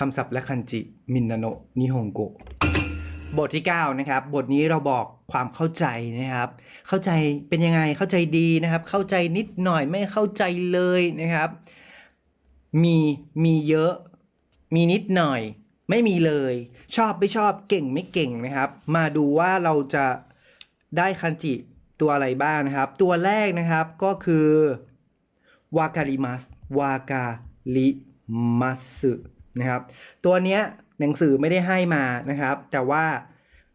คำศัพท์และคันจิ มินนาโนนิฮงโกบทที่9นะครับ บทนี้เราบอกความเข้าใจนะครับ เข้าใจเป็นยังไง เข้าใจดีนะครับ เข้าใจนิดหน่อยไม่เข้าใจเลยนะครับ มี มีเยอะ มีนิดหน่อย ไม่มีเลย ชอบไม่ชอบ เก่งไม่เก่งนะครับ มาดูว่าเราจะได้คันจิตัวอะไรบ้างนะครับ ตัวแรกนะครับก็คือวากาลิมัสวากาลิมัส นะครับ ตัวเนี้ยหนังสือไม่ได้ให้มานะครับ แต่ว่า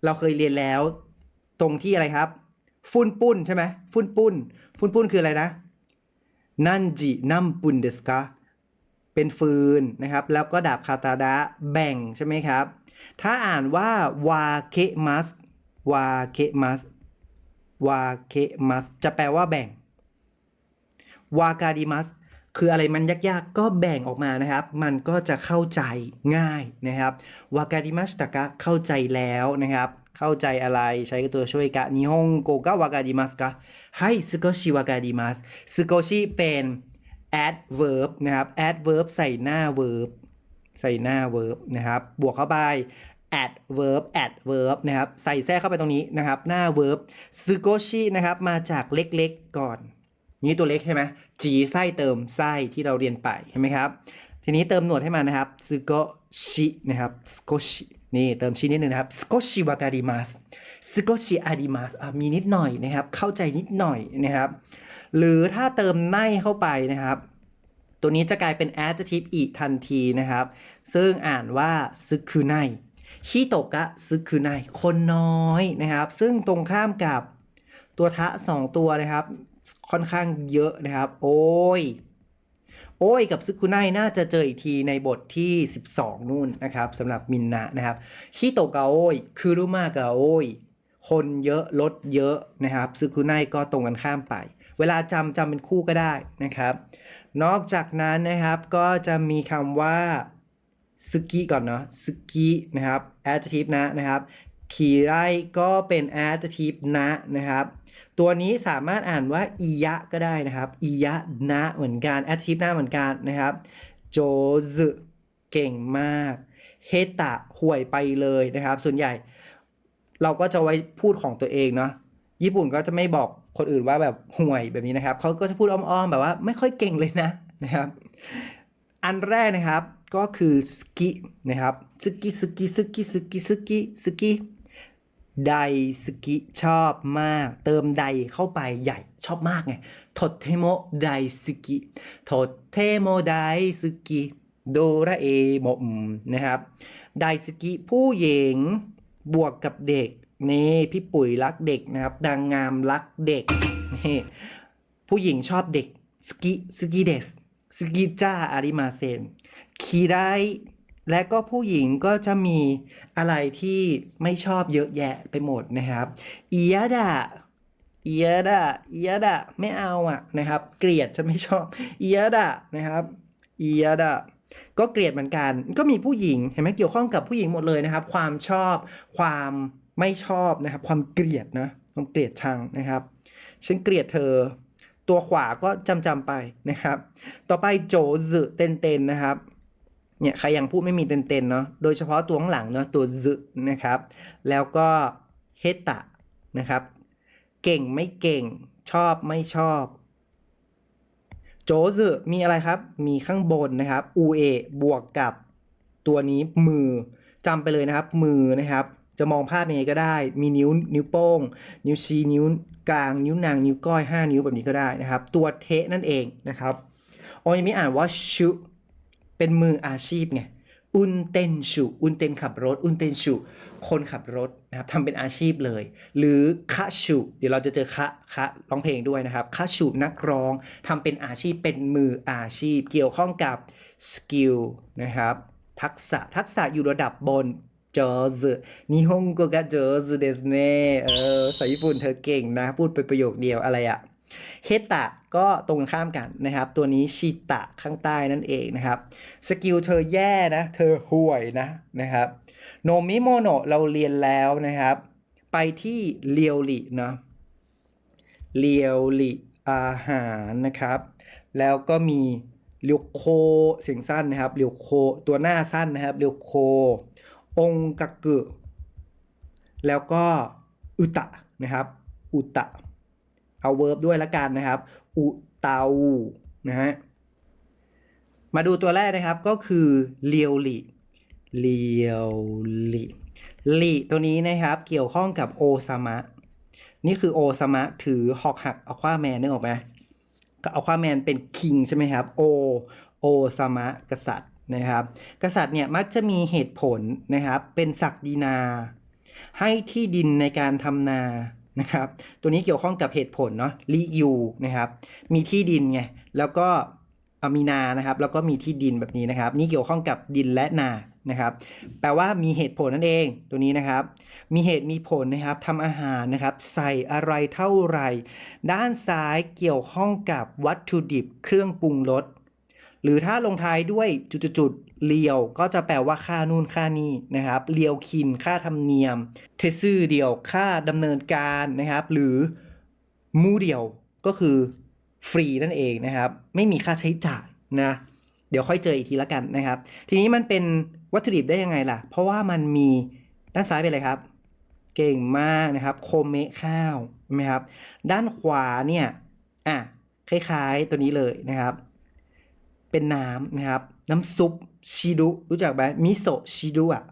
เราเคยเรียนแล้วตรงที่อะไรครับ ฟุนปุ้นใช่ไหมฟุนปุ้น ฟุนปุ้นคืออะไรนะนันจินัมปุนเดสกาเป็นฟืนนะครับ แล้วก็ดาบคาตาดะแบ่งใช่ไหมครับ ถ้าอ่านว่าวาเคมัสวาเคมัสวาเคมัสจะแปลว่าแบ่งวากาดิมัส คืออะไรมันยากๆ ก็แบ่งออกมานะครับ มันก็จะเข้าใจง่ายนะครับวากาดิมัสตะกะเข้าใจแล้วนะครับ เข้าใจอะไรใช้ตัวช่วยกะนิฮงโกกะวากาดิมัสกะให้สกชิวากาดิมัสสกชิเป็น adverb นะครับ adverb ใส่หน้า verb ใส่หน้า verb นะครับ บวกเข้าไป adverb adverb นะครับ ใส่แทรกเข้าไปตรงนี้นะครับ หน้า verb ซึโกชินะครับ มาจากเล็กๆก่อน นี่ตัวเล็กใช่ไหมจีไส้เติมไส้ที่เราเรียนไปใช่ไหมครับ ทีนี้เติมหนวดให้มันนะครับซึโกชินะครับสโกชินี่เติมชินิดนึงนะครับสโกชิวาการิมัสสโกชิอาริมัสมีนิดหน่อยนะครับ เข้าใจนิดหน่อยนะครับ หรือถ้าเติมไนเข้าไปนะครับตัวนี้จะกลายเป็น adjective อีกทันทีนะครับ ซึ่งอ่านว่าซึคือไนฮิโตกะซึคือไนคนน้อยนะครับ ซึ่งตรงข้ามกับตัวทะสองตัวนะครับ ค่อนข้างเยอะนะครับ โอ้ย โอ้ยกับซึคุไนน่าจะเจออีกทีในบทที่ 12 นู่นนะครับสำหรับมินนะนะครับฮิโตกะโอ้ยคือรุมากะโอ้ยคนเยอะรถเยอะนะครับซึคุไนก็ตรงกันข้ามไป เวลาจำจำเป็นคู่ก็ได้นะครับ นอกจากนั้นนะครับก็จะมีคำว่าสกิก่อนเนาะสกินะครับ adjective นะนะครับ ขี่ไร่ก็เป็น adjective นะนะครับ ตัวนี้สามารถอ่านว่าอียะก็ได้นะครับอียะนะเหมือนกัน adjective นะเหมือนกันนะครับโจซเก่งมากเฮตะห่วยไปเลยนะครับ ส่วนใหญ่ เราก็จะไว้พูดของตัวเองเนาะญี่ปุ่นก็จะไม่บอกคนอื่นว่าแบบห่วยแบบนี้นะครับเขาก็จะพูดอ้อมๆแบบว่าไม่ค่อยเก่งเลยนะนะครับ อันแรกนะครับก็คือสกินะครับสกิสกิสกิสกิสกิสกิ ไดสกิชอบมาก เติมไดเข้าไปใหญ่ชอบมากไงโทเทโมไดสกิโทเทโมไดสกิโดราเอโมนะครับ ไดสกิผู้หญิงบวกกับเด็กนี่พี่ปุ๋ยรักเด็กนะครับดังงามรักเด็กนี่ผู้หญิงชอบเด็กสกิสกิเดสสกิจ้าอาริมาเซนคีได และก็ผู้หญิงก็จะมีอะไรที่ไม่ชอบเยอะแยะไปหมดนะครับเอียดาอียดาอียดาไม่เอาอะนะครับ เกลียดจะไม่ชอบเอียดานะครับเอียดาก็เกลียดเหมือนกัน ก็มีผู้หญิงเห็นไหมเกี่ยวข้องกับผู้หญิงหมดเลยนะครับ ความชอบความไม่ชอบนะครับ ความเกลียดนะความเกลียดชังนะครับฉันเกลียดเธอ ตัวขวาก็จำจำไปนะครับ ต่อไปโจซึเต้นเต้นๆนะครับ เนี่ยใครยังพูดไม่มีเต้นๆเนาะโดยเฉพาะตัวข้างหลังเนาะตัวซึนะครับ แล้วก็เฮตะนะครับ เก่งไม่เก่งชอบไม่ชอบ โจซึมีอะไรครับ มีข้างบนนะครับอูเอบวกกับตัวนี้มือจำไปเลยนะครับ มือนะครับจะมองภาพยังไงก็ได้ มีนิ้วนิ้วโป้ง นิ้วชี้นิ้วกลาง นิ้วนาง นิ้วก้อย 5 นิ้วแบบนี้ก็ได้นะครับ ตัวเทะนั่นเองนะครับโอ้ยมีอ่านว่าชุ เป็นมืออาชีพไงอุนเตนชูอุนเตนขับรถ อุนเตนชูคนขับรถนะครับทำเป็นอาชีพเลย หรือคะชูเดี๋ยวเราจะเจอคะคะร้องเพลงด้วยนะครับคะชูนักร้องทำเป็นอาชีพเป็นมืออาชีพ เกี่ยวข้องกับสกิลนะครับทักษะทักษะอยู่ระดับบนจอซนิฮงโกกะจอซเดสเน่เออภาษาญี่ปุ่นเธอเก่งนะ พูดเป็นประโยคเดียวอะไรอะ เฮตะก็ตรงข้ามกันนะครับ ตัวนี้ชิตะข้างใต้นั่นเองนะครับ สกิลเธอแย่นะ เธอห่วยนะนะครับโนมิโมโนเราเรียนแล้วนะครับ ไปที่เรียวลิเนาะเรียวลิอาหารนะครับ แล้วก็มีเรียวโคเสียงสั้นนะครับเรียวโคตัวหน้าสั้นนะครับเรียวโค องกะกึแล้วก็อุตะนะครับ อุตะ เอาเวิร์บด้วยละกันนะครับ อุตานะฮะ มาดูตัวแรกนะครับก็คือเลียวหลีเลียวหลีหลีตัวนี้นะครับเกี่ยวข้องกับโอซามะ นี่คือโอซามะถือหอกหักอควาแมนนึกออกไหมอควาแมนเป็นคิงใช่ไหมครับ โอโอซามะกษัตริย์นะครับ กษัตริย์เนี่ยมักจะมีเหตุผลนะครับ เป็นศักดินา ให้ที่ดินในการทำนา นะครับ ตัวนี้เกี่ยวข้องกับเหตุผลเนาะลิยูนะครับ มีที่ดินไง แล้วก็อมีนานะครับ แล้วก็มีที่ดินแบบนี้นะครับ นี่เกี่ยวข้องกับดินและนานะครับ แปลว่ามีเหตุผลนั่นเอง ตัวนี้นะครับ มีเหตุมีผลนะครับทำอาหารนะครับ ใส่อะไรเท่าไหร่ ด้านซ้ายเกี่ยวข้องกับวัตถุดิบ เครื่องปรุงรส หรือถ้าลงท้ายด้วยจุดๆเลียวก็จะแปลว่าค่านู่นค่านี่นะครับเลียวคินค่าธรรมเนียม เทซื่อเดียวค่าดำเนินการนะครับ หรือมูเดียวก็คือฟรีนั่นเองนะครับ ไม่มีค่าใช้จ่ายนะเดี๋ยวค่อยเจออีกทีละกันนะครับ ทีนี้มันเป็นวัตถุดิบได้ยังไงล่ะ เพราะว่ามันมีด้านซ้ายเป็นอะไรครับ เก่งมากนะครับโคเมะข้าวใช่ไหมครับ ด้านขวาเนี่ยอะคล้ายๆตัวนี้เลยนะครับ เป็นน้ำนะครับ น้ำซุปชิดุรู้จักไหมมิโซะชิดุอะ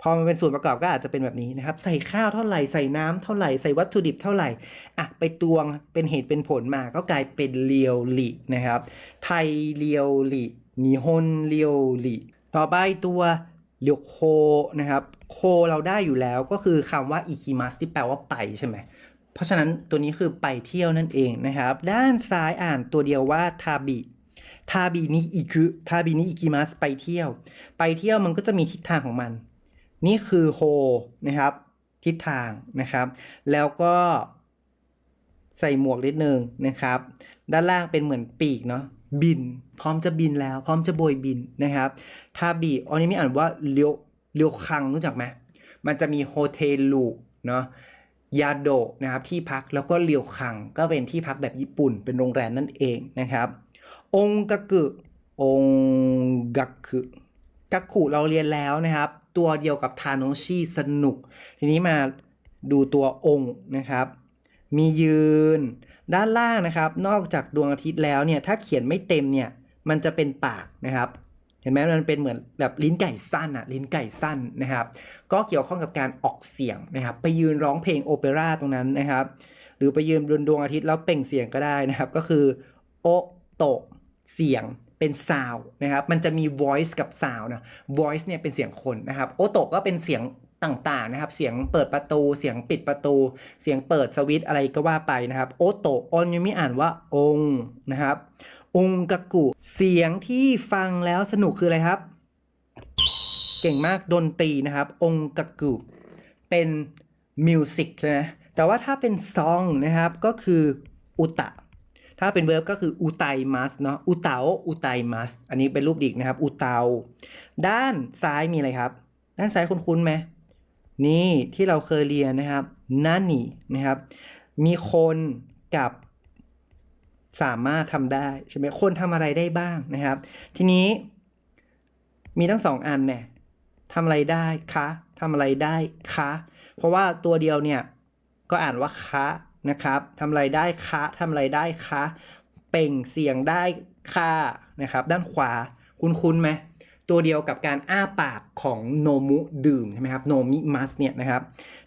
พอมันเป็นส่วนประกอบก็อาจจะเป็นแบบนี้นะครับ ใส่ข้าวเท่าไหร่ใส่น้ำเท่าไหร่ใส่วัตถุดิบเท่าไหร่อะไปตวงเป็นเหตุเป็นผลมาก็กลายเป็นเรียวหลีนะครับ ไทยเรียวหลีนิฮอนเรียวหลีต่อไปตัวเรียวโคนะครับ โคเราได้อยู่แล้วก็คือคำว่าอิคิมัสที่แปลว่าไปใช่ไหมเพราะฉะนั้นตัวนี้คือไปเที่ยวนั่นเองนะครับ ด้านซ้ายอ่านตัวเดียวว่าทาบิ ทาบินิอิคุทาบินิอิกิมัสไปเที่ยว ไปเที่ยวมันก็จะมีทิศทางของมัน นี่คือโฮนะครับ ทิศทางนะครับ แล้วก็ใส่หมวกนิดนึงนะครับ ด้านล่างเป็นเหมือนปีกเนาะบิน พร้อมจะบินแล้ว พร้อมจะโบยบินนะครับทาบิอันนี้ไม่อ่านว่าเลียวเลียวคังรู้จักไหมมันจะมีโฮเทลลูเนาะยาโดนะครับที่พักแล้วก็เรียวคังก็เป็นที่พักแบบญี่ปุ่น เป็นโรงแรมนั่นเองนะครับ องกะกึองกักกักขุเราเรียนแล้วนะครับ ตัวเดียวกับทานชิสนุก ทีนี้มาดูตัวองค์นะครับ มียืน ด้านล่างนะครับ นอกจากดวงอาทิตย์แล้วเนี่ย ถ้าเขียนไม่เต็มเนี่ย มันจะเป็นปากนะครับ เห็นไหมมันเป็นเหมือนแบบลิ้นไก่สั้นอะลิ้นไก่สั้นนะครับ ก็เกี่ยวข้องกับการออกเสียงนะครับ ไปยืนร้องเพลงโอเปร่าตรงนั้นนะครับ หรือไปยืนบนดวงอาทิตย์แล้วเป่งเสียงก็ได้นะครับ ก็คือโอโตะ เสียงเป็นซาวนะครับ มันจะมี voice กับ sound นะ voice เนี่ยเป็นเสียงคนนะครับ โอโตะก็เป็นเสียงต่างๆนะครับ เสียงเปิดประตู เสียงปิดประตู เสียงเปิดสวิตอะไรก็ว่าไปนะครับ โอโตะออนยูมิอ่านว่าองนะครับ องกะกุ เสียงที่ฟังแล้วสนุกคืออะไรครับ เก่งมากดนตรีนะครับ องกะกุ เป็นมิวสิกใช่ไหมแต่ว่าถ้าเป็นซองนะครับก็คืออุตะ ถ้าเป็นเวิร์บก็คืออุไตมัสเนาะอุเตาอุไตมัสอันนี้เป็นรูปดิกนะครับ อุเตา ด้านซ้ายมีอะไรครับ ด้านซ้ายคุ้นๆไหมนี่ที่เราเคยเรียนนะครับนันนี่นะครับ มีคนกับสามารถทำได้ใช่ไหมคนทำอะไรได้บ้างนะครับ ทีนี้มีทั้งสองอันเนี่ยทำอะไรได้คะทำอะไรได้คะ เพราะว่าตัวเดียวเนี่ยก็อ่านว่าคะ นะครับทำอะไรได้คะทำอะไรได้คะเป่งเสียงได้ค่ะนะครับ ด้านขวาคุ้นๆไหมตัวเดียวกับการอ้าปากของโนมุดื่มใช่ไหมครับโนมิมัสเนี่ยนะครับ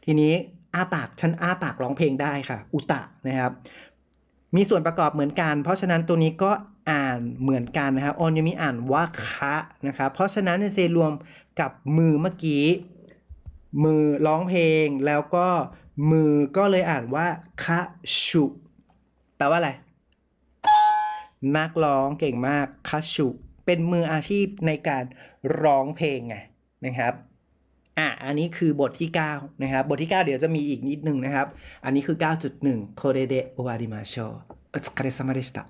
ทีนี้อ้าปากฉันอ้าปากร้องเพลงได้ค่ะ อุตะนะครับ มีส่วนประกอบเหมือนกัน เพราะฉะนั้นตัวนี้ก็อ่านเหมือนกันนะครับออนยมิอ่านว่าคะนะครับ เพราะฉะนั้นเซรวมกับมือเมื่อกี้ มือร้องเพลงแล้วก็ มือก็เลยอ่านว่าคะชุแปลว่าอะไร นักร้องเก่งมากคะชุเป็นมืออาชีพในการร้องเพลงไงนะครับอะอันนี้คือบทที่ 9 นะครับ บทที่ 9 เดี๋ยวจะมีอีกนิดนึงนะครับ อันนี้คือ 9.1โคเรเดโอวาริมาโชอุสคาเรซามาเดชตะ